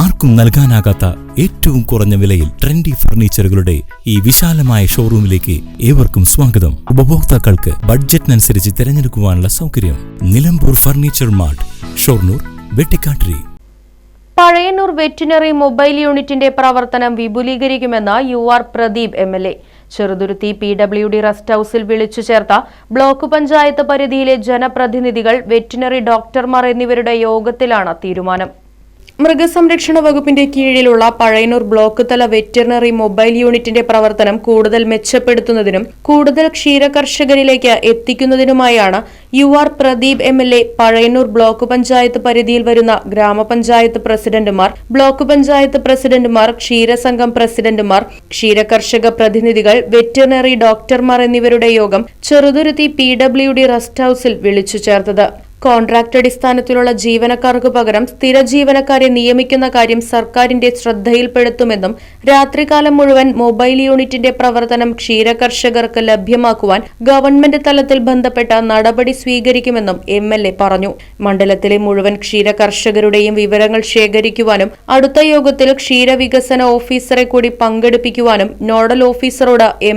ആർക്കും നൽകാനാകാത്ത ഏറ്റവും കുറഞ്ഞ വിലയിൽ ട്രെൻഡി ഫർണിച്ചറുകളുടെ ഈ വിശാലമായ ഷോറൂമിലേക്ക് ഏവർക്കും സ്വാഗതം. ഉപഭോക്താക്കൾക്ക് ബഡ്ജറ്റിനനുസരിച്ച് തിരഞ്ഞെടുക്കുവാനുള്ള സൗകര്യം Nilambur furniture mart Shoranur Vettikattiri. Pazhayannur veterinary mobile യൂണിറ്റിന്റെ പ്രവർത്തനം വിപുലീകരിക്കുമെന്ന് U R Pradeep M L A. Cheruthuruthy P W D rest ഹൌസിൽ വിളിച്ചു ചേർത്ത ബ്ലോക്ക് പഞ്ചായത്ത് പരിധിയിലെ ജനപ്രതിനിധികൾ വെറ്റിനറി ഡോക്ടർമാർ എന്നിവരുടെ യോഗത്തിലാണ് തീരുമാനം. മൃഗസംരക്ഷണ വകുപ്പിന്റെ കീഴിലുള്ള പഴയനൂർ ബ്ലോക്ക് തല വെറ്ററിനറി മൊബൈൽ യൂണിറ്റിന്റെ പ്രവർത്തനം കൂടുതൽ മെച്ചപ്പെടുത്തുന്നതിനും കൂടുതൽ ക്ഷീരകർഷകരിലേക്ക് എത്തിക്കുന്നതിനുമായാണ് U R Pradeep M L A Pazhayannur block panchayat പരിധിയിൽ വരുന്ന ഗ്രാമപഞ്ചായത്ത് പ്രസിഡന്റുമാർ ബ്ലോക്ക് പഞ്ചായത്ത് പ്രസിഡന്റുമാർ ക്ഷീരസംഘം പ്രസിഡന്റുമാർ ക്ഷീരകർഷക പ്രതിനിധികൾ വെറ്ററിനറി ഡോക്ടർമാർ എന്നിവരുടെ യോഗം Cheruthuruthy P W D rest ഹൌസിൽ വിളിച്ചു ചേർത്തത്. കോൺട്രാക്ട് അടിസ്ഥാനത്തിലുള്ള ജീവനക്കാർക്ക് പകരം സ്ഥിര ജീവനക്കാരെ നിയമിക്കുന്ന കാര്യം സർക്കാരിന്റെ ശ്രദ്ധയിൽപ്പെടുത്തുമെന്നും രാത്രികാലം മുഴുവൻ മൊബൈൽ യൂണിറ്റിന്റെ പ്രവർത്തനം ക്ഷീരകർഷകർക്ക് ലഭ്യമാക്കുവാൻ ഗവൺമെന്റ് തലത്തിൽ ബന്ധപ്പെട്ട നടപടി സ്വീകരിക്കുമെന്നും എം പറഞ്ഞു. മണ്ഡലത്തിലെ മുഴുവൻ ക്ഷീരകർഷകരുടെയും വിവരങ്ങൾ ശേഖരിക്കുവാനും അടുത്ത യോഗത്തിൽ ക്ഷീരവികസന ഓഫീസറെ കൂടി പങ്കെടുപ്പിക്കുവാനും നോഡൽ ഓഫീസറോട് എ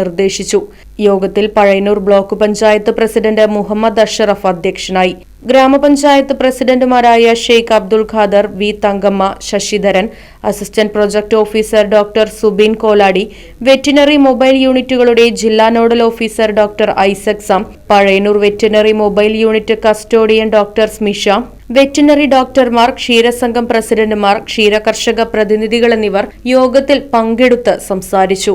നിർദ്ദേശിച്ചു. യോഗത്തിൽ പഴയന്നൂർ ബ്ലോക്ക് പഞ്ചായത്ത് പ്രസിഡന്റ് മുഹമ്മദ് അഷറഫ് അധ്യക്ഷനായി. ഗ്രാമപഞ്ചായത്ത് പ്രസിഡന്റുമാരായ Sheikh Abdul Khader V Thankamma Sasidharan assistant project officer doctor Subin Koladi veterinary mobile യൂണിറ്റുകളുടെ ജില്ലാ nodal officer doctor Isaac some Pazhayannur veterinary mobile unit custodian doctor Smisha veterinary ഡോക്ടർമാർ ക്ഷീരസംഘം പ്രസിഡന്റുമാർ ക്ഷീരകർഷക പ്രതിനിധികൾ എന്നിവർ യോഗത്തിൽ പങ്കെടുത്ത് സംസാരിച്ചു.